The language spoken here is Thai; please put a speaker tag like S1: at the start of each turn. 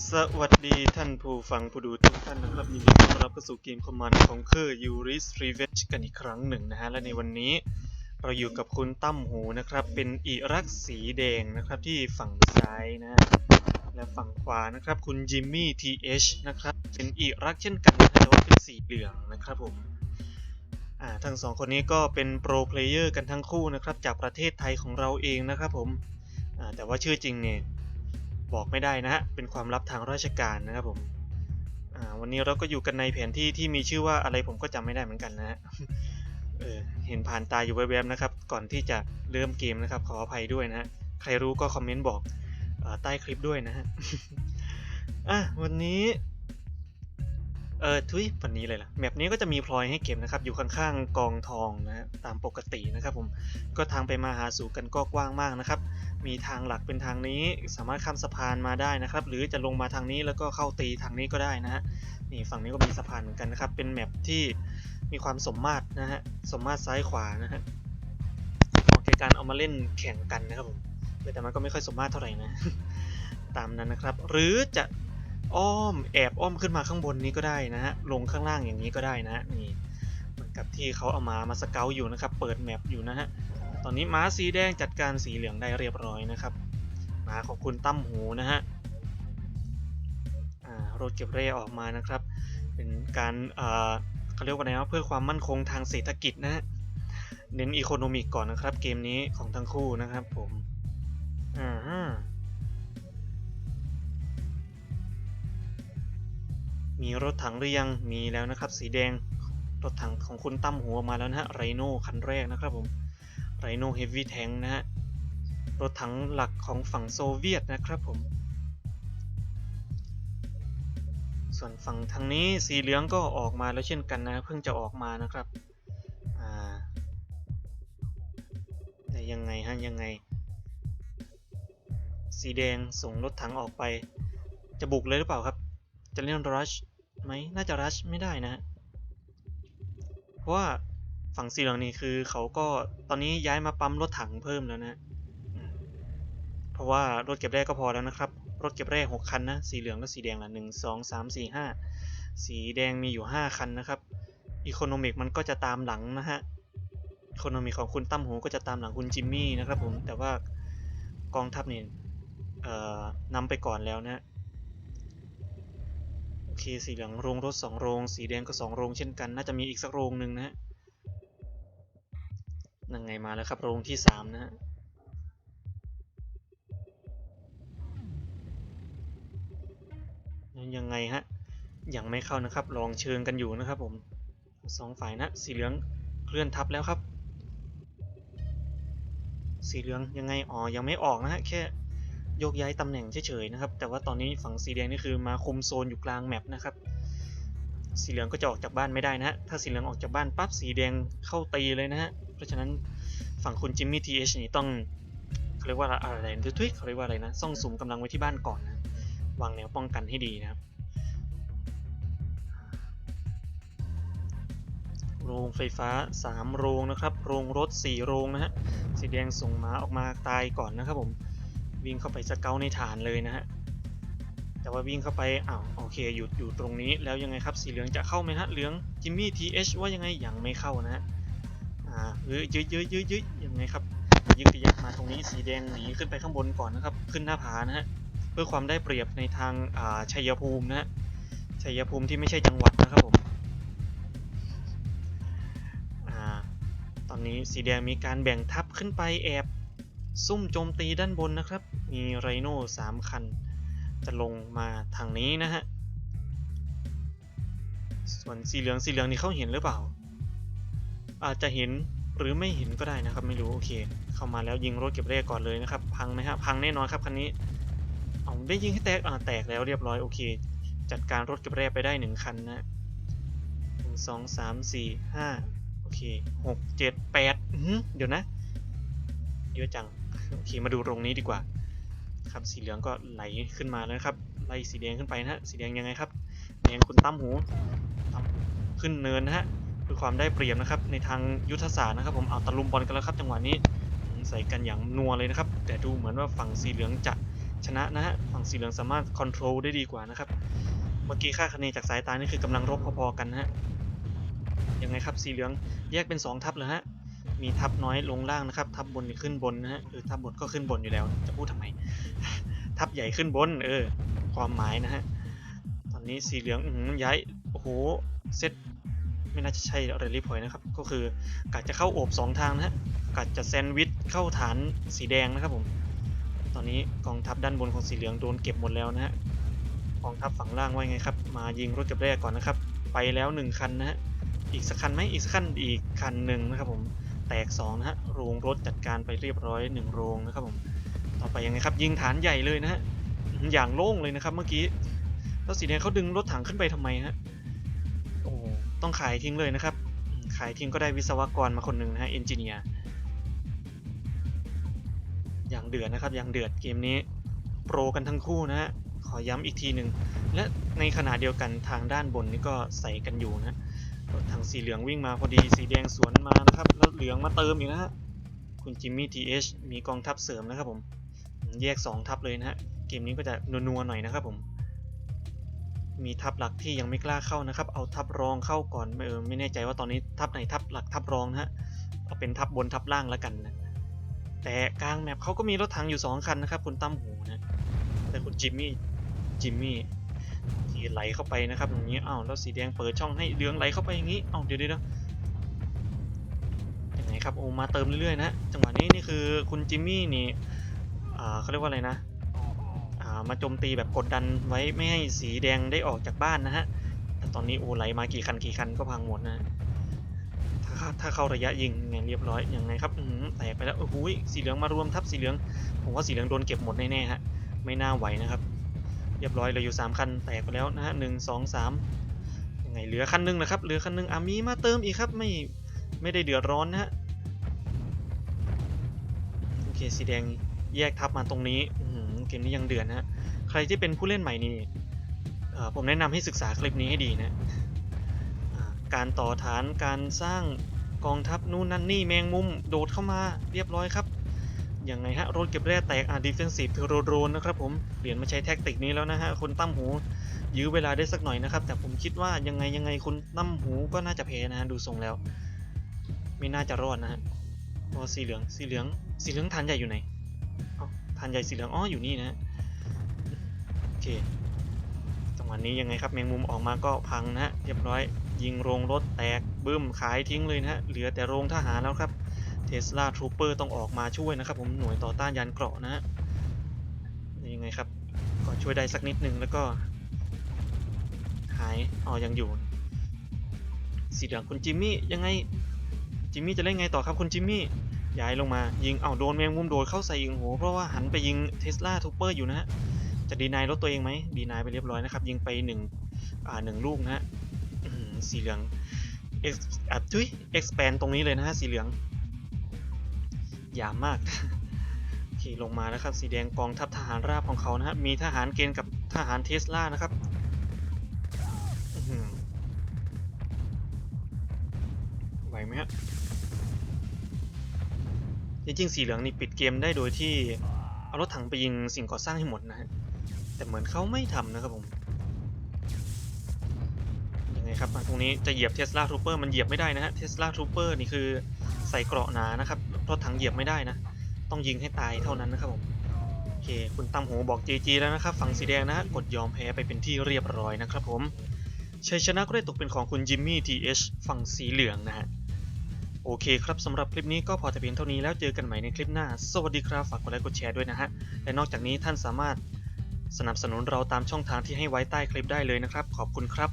S1: สวัสดีท่านผู้ฟังผู้ดูทุกท่านนะครับยินดีต้อนรับเข้าสู่เกมคอมมานด์ของเคอร์ยูริสรีเวชกันอีกครั้งหนึ่งนะฮะ และในวันนี้เราอยู่กับคุณตั้มหูนะครับ เป็นอิรักสีแดงนะครับที่ฝั่งซ้ายนะฮะและฝั่งขวานะครับ คุณจิมมี่ทีเอชนะครับ เป็นอิรักเช่นกันแต่ว่าเป็นสีเหลืองนะครับผมอ่าทั้งสองคนนี้ก็เป็นโปรเพลเยอร์กันทั้งคู่นะครับจากประเทศไทยของเราเองนะครับผมอ่าแต่ว่าชื่อจริงเนี่ย บอกไม่ได้นะฮะ เป็นความลับทางราชการนะครับผมอ่าวันนี้เราก็อยู่กันในแผนที่ที่มีชื่อว่าอะไรผมก็จำไม่ได้เหมือนกันนะฮะเออเห็นผ่านตาอยู่แวบๆนะครับ ก่อนที่จะเริ่มเกมนะครับ ขออภัยด้วยนะฮะ ใครรู้ก็คอมเมนต์บอกอใต้คลิปด้วยนะฮะอะวันนี้ เออทุยวันนี้เลยล่ะแมปนี้ก็จะมีพลอยให้เก็บนะครับ อยู่ข้างๆกองทองนะตามปกตินะครับผมก็ทางไปมาหาสู่กันก็กว้างมากนะครับ มีทางหลักเป็นทางนี้สามารถข้ามสะพานมาได้นะครับ หรือจะลงมาทางนี้แล้วก็เข้าตีทางนี้ก็ได้นะฮะนี่ฝั่งนี้ก็มีสะพานเหมือนกันนะครับ เป็นแมปที่มีความสมมาตรนะฮะสมมาตรซ้ายขวานะฮะเหมาะแก่การเอามาเล่นแข่งกันนะครับผมแต่มันก็ไม่ค่อยสมมาตรเท่าไหร่นะตามนั้นนะครับ หรือจะ อ้อมแอบอ้อมขึ้นมาข้างบนนี้ก็ได้นะฮะลงข้างล่างอย่างนี้ก็ได้นะนี่เหมือนกับที่เขาเอามามาสเกลอยู่นะครับ เปิดแมปอยู่นะฮะตอนนี้ม้าสีแดงจัดการสีเหลืองได้เรียบร้อยนะครับม้าของคุณตั้มหูนะฮะรถเก็บเร่ออกมานะครับ เป็นการอ่าเขาเรียกว่าไงว่าเพื่อความมั่นคงทางเศรษฐกิจนะฮะเน้นอีโคโนมิกก่อนนะครับ เกมนี้ของทั้งคู่นะครับผมอ่า มีรถถังหรือยังมีแล้วนะครับ สีแดงรถถังของคุณตั้มหัวมาแล้วนะฮะไรโน่คันแรกนะครับผมไรโน่เฮฟวี่แทงนะฮะรถถังหลักของฝั่งโซเวียตนะครับผม ส่วนฝั่งทางนี้สีเหลืองก็ออกมาแล้วเช่นกันนะเพิ่งจะออกมานะครับอ่าแต่ยังไงฮะยังไง สีแดงส่งรถถังออกไป จะบุกเลยหรือเปล่าครับ จะเล่นรัช ไหมน่าจะรัชไม่ได้นะ เพราะว่าฝั่งสีเหลืองนี่คือเขาก็ตอนนี้ย้ายมาปั๊มรถถังเพิ่มแล้วนะ เพราะว่ารถเก็บแร่ก็พอแล้วนะครับ รถเก็บแร่หกคันนะ สีเหลืองและสีแดงละหนึ่งสองสามสี่ห้าสีแดงมีอยู่ห้าคันนะครับอีโคโนมิกมันก็จะตามหลังนะฮะอีโคโนมิกของคุณตั้มหูก็จะตามหลังคุณจิมมี่นะครับผม แต่ว่ากองทัพนี่เอ่อนำไปก่อนแล้วนะ เคสีเหลืองโรงรถสองโรง สีแดงก็สองโรงเช่นกัน น่าจะมีอีกสักโรงหนึ่งนะฮะนั่งไงมาแล้วครับโรงที่สามนะฮะยังไงฮะ ยังไม่เข้านะครับ ลองเชิงกันอยู่นะครับผมสองฝ่ายนะ สีเหลืองเคลื่อนทับแล้วครับ สีเหลืองยังไง อ๋อ ยังไม่ออกนะฮะ แค่ ยกย้ายตำแหน่งเฉยๆนะครับ แต่ว่าตอนนี้ฝั่งสีแดงนี่คือมาคุมโซนอยู่กลางแมปนะครับ สีเหลืองก็จะออกจากบ้านไม่ได้นะฮะ ถ้าสีเหลืองออกจากบ้านปั๊บสีแดงเข้าตีเลยนะฮะ เพราะฉะนั้นฝั่งคุณจิมมี่ทีเอชนี่ต้องเขาเรียกว่าอะไรนะทุยเขาเรียกว่าอะไรนะ ซ่องสุมกำลังไว้ที่บ้านก่อนนะ วางแนวป้องกันให้ดีนะครับ โรงไฟฟ้า 3 โรงนะครับ โรงรถ 4 โรงนะฮะ สีแดงส่งม้าออกมาตายก่อนนะครับผม วิ่งเข้าไปสเกลในฐานเลยนะฮะแต่ว่าวิ่งเข้าไปอ้าวโอเคหยุดอยู่ตรงนี้แล้วยังไงครับสีเหลืองจะเข้าไหมฮะเหลืองจิมมี่ทีเอชว่ายังไงยังไม่เข้านะฮะอ่าเฮ้ยยืดยืดยืดยืดยังไงครับยึกยักมาตรงนี้สีแดงหนีขึ้นไปข้างบนก่อนนะครับขึ้นหน้าผานะฮะเพื่อความได้เปรียบในทางอ่าชัยภูมินะฮะชัยภูมิที่ไม่ใช่จังหวัดนะครับผมอ่าตอนนี้สีแดงมีการแบ่งทัพขึ้นไปแอบ ซุ่มโจมตีด้านบนนะครับ มีไรโน่สามคัน จะลงมาทางนี้นะฮะ ส่วนสีเหลืองสีเหลืองนี่เขาเห็นหรือเปล่า อาจจะเห็นหรือไม่เห็นก็ได้นะครับ ไม่รู้โอเค เข้ามาแล้วยิงรถเก็บเร่ก่อนเลยนะครับ พังไหมฮะพังแน่นอนครับคันนี้เอาได้ยิงให้แตกอ่าแตกแล้วเรียบร้อยโอเค จัดการรถเก็บเร่ไปได้หนึ่งคันนะหนึ่งสองสามสี่ห้าโอเคหกเจ็ดแปดเดี๋ยวนะเยอะจัง โอเคมาดูตรงนี้ดีกว่าครับสีเหลืองก็ไหลขึ้นมาแล้วครับไล่สีแดงขึ้นไปนะฮะสีแดงยังไงครับแดงคุณตั้มหูตั้มขึ้นเนินนะฮะเพื่อความได้เปรียบนะครับในทางยุทธศาสตร์นะครับ ผมเอาตะลุมบอลกันแล้วครับ จังหวะนี้ใส่กันอย่างนัวเลยนะครับ แต่ดูเหมือนว่าฝั่งสีเหลืองจะชนะนะฮะฝั่งสีเหลืองสามารถค o n t r o l ได้ดีกว่านะครับเมื่อกี้ค่าคะแนนจากสายตานี่คือกำลังรบพอๆกันนะฮะยังไงครับสีเหลืองแยกเป็น 2 ทัพเลยฮะ มีทัพน้อยลงล่างนะครับ ทัพบนขึ้นบนนะฮะเออทัพบนก็ขึ้นบนอยู่แล้ว จะพูดทำไม ทัพใหญ่ขึ้นบน เออ ความหมายนะฮะ ตอนนี้สีเหลืองอืย้าย โอ้โห เซตไม่น่าจะใช่เรลลี่พอยนะครับ ก็คือกะจะเข้าโอบสองทางนะฮะกะจะแซนด์วิชเข้าฐานสีแดงนะครับผม ตอนนี้กองทัพด้านบนของสีเหลืองโดนเก็บหมดแล้วนะฮะ กองทัพฝั่งล่างว่าไงครับ มายิงรถก็บแรกก่อนนะครับ ไปแล้ว 1 คันนะฮะ อีกสักคันไหมอีกสักคันอีกคันหนึ่งนะครับผม ตก2นะฮะโรงรถจัดการไปเรียบร้อย1โรงนะครับผมต่อไปยังไงครับยิงฐานใหญ่เลยนะฮะอย่างโล่งเลยนะครับเมื่อกี้แล้วสีแดงเขาดึงรถถังขึ้นไปทำไมฮะโอ้ต้องขายทิ้งเลยนะครับอืมขายทิ้งก็ได้วิศวกรมาคนหนึ่งนะฮะเอนจิเนียร์อย่างเดือดนะครับอย่างเดือดเกมนี้โปรกันทั้งคู่นะฮะขอย้ำอีกทีหนึ่งและในขณะเดียวกันทางด้านบนนี่ก็ใส่กันอยู่นะ รถถังสีเหลืองวิ่งมาพอดีสีแดงสวนมานะครับ แล้วเหลืองมาเติมอีกนะฮะคุณจิมมี่ทีเอชมีกองทัพเสริมนะครับผมแยก 2 ทัพเลยนะฮะเกมนี้ก็จะนัวๆหน่อยนะครับผมมีทัพหลักที่ยังไม่กล้าเข้านะครับ เอาทัพรองเข้าก่อนเออไม่แน่ใจว่าตอนนี้ทัพไหนทัพหลักทัพรองนะฮะเอาเป็นทัพบนทัพล่างแล้วกันนะแต่กลางแมปเขาก็มีรถถังอยู่ 2 คันนะครับ คุณตั้มหูนะแต่คุณจิมมี่จิมมี่ ไหลเข้าไปนะครับอย่างนี้อ้าวแล้วสีแดงเปิดช่องให้เหลืองไหลเข้าไปอย่างนี้อ้าวเดี๋ยวเดี๋ยวยังไงครับโอ้มาเติมเรื่อยๆนะจังหวะนี้นี่คือคุณจิมมี่นี่อ่าเขาเรียกว่าอะไรนะอ่ามาโจมตีแบบกดดันไว้ไม่ให้สีแดงได้ออกจากบ้านนะฮะแต่ตอนนี้โอ้ไหลมากี่คันกี่คันก็พังหมดนะถ้าเข้าถ้าเข้าระยะยิงไงเรียบร้อยยังไงครับแตกไปแล้วโอ้โหสีเหลืองมารวมทับสีเหลืองผมว่าสีเหลืองโดนเก็บหมดแน่ๆฮะไม่น่าไหวนะครับ เรียบร้อยเหลยอยู่ 3 คันแตกไปแล้วนะฮะหนึ่งสองสามยังไงเหลือคันหนึงนะครับเหลือคันหนึงอะมีมาเติมอีกครับไม่ไม่ได้เดือดร้อนนะฮะโอเคสีแดงแยกทับมาตรงนี้อื้อเกมนี้ยังเดือดนะฮะใครที่เป็นผู้เล่นใหม่นี่ผมแนะนำให้ศึกษาคลิปนี้ให้ดีนะการต่อฐานการสร้างกองทัพนู่นนั่นนี่แมงมุมโดดเข้ามาเรียบร้อยครับ ยังไงฮะรถเก็บแร่แตกอ่าดิเฟนซีฟเทโรโดนนะครับผมเปลี่ยนมาใช้แท็กติกนี้แล้วนะฮะคนตั้มหูยื้อเวลาได้สักหน่อยนะครับ แต่ผมคิดว่ายังไงยังไงคุณตั้มหูก็น่าจะแพ้นะฮะดูทรงแล้ว ไม่น่าจะรอดนะฮะเพราะสีเหลืองสีเหลืองสีเหลืองฐานใหญ่อยู่ไหนเอาฐานใหญ่สีเหลืองอ๋ออยู่นี่นะฮะโอเคจังหวะนี้ยังไงครับแมงมุมออกมาก็พังนะฮะเรียบร้อยยิงโรงรถแตกบึ้มขายทิ้งเลยนะฮะเหลือแต่โรงทหารแล้วครับ สลาทรูเปอร์ต้องออกมาช่วยนะครับผมหน่วยต่อต้านยานเกราะนะฮะยังไงครับก็ช่วยได้สักนิดนึงแล้วก็ หายอ๋อยังอยู่ สีเหลืองคุณจิมมี่ยังไงจิมมี่จะเล่นไงต่อครับคุณจิมมี่ย้ายลงมายิงเอาโดนแมงมุมโดดเข้าใส่อีกโอ้โหเพราะว่าหันไปยิงเทสลาทูเปอร์อยู่นะฮะจะดีนายรถตัวเองไหมดีนายไปเรียบร้อยนะครับ ยิงไปหนึ่งอ่าหนึ่งลูกนะฮะสีเหลืองเอ็กซ์อะทุยเอ็กซ์แปนตรงนี้เลยนะฮะสีเหลือง ยามมากโอเคลงมาแล้วครับ สีแดงกองทัพทหารราบของเขานะฮะมีทหารเกณฑ์กับทหารเทสลานะครับไหวไหมฮะจริงๆสีเหลืองนี่ปิดเกมได้โดยที่เอารถถังไปยิงสิ่งก่อสร้างให้หมดนะฮะแต่เหมือนเขาไม่ทำนะครับผมยังไงครับตรงนี้จะเหยียบเทสลาทรูเปอร์มันเหยียบไม่ได้นะฮะเทสลาทรูเปอร์นี่คือ ใส่เกราะหนานะครับรถถังเหยียบไม่ได้นะ ต้องยิงให้ตายเท่านั้นนะครับผมโอเค คุณตั้มหูบอก GG แล้วนะครับฝั่งสีแดงนะฮะกดยอมแพ้ไปเป็นที่เรียบร้อยนะครับผมชัยชนะก็ได้ตกเป็นของคุณจิมมี่ TH ฝั่งสีเหลืองนะฮะโอเคครับสำหรับคลิปนี้ก็พอแต่เพียงเท่านี้แล้วเจอกันใหม่ในคลิปหน้า สวัสดีครับฝากกดไลค์กดแชร์ด้วยนะฮะและนอกจากนี้ท่านสามารถสนับสนุนเราตามช่องทางที่ให้ไว้ใต้คลิปได้เลยนะครับ ขอบคุณครับ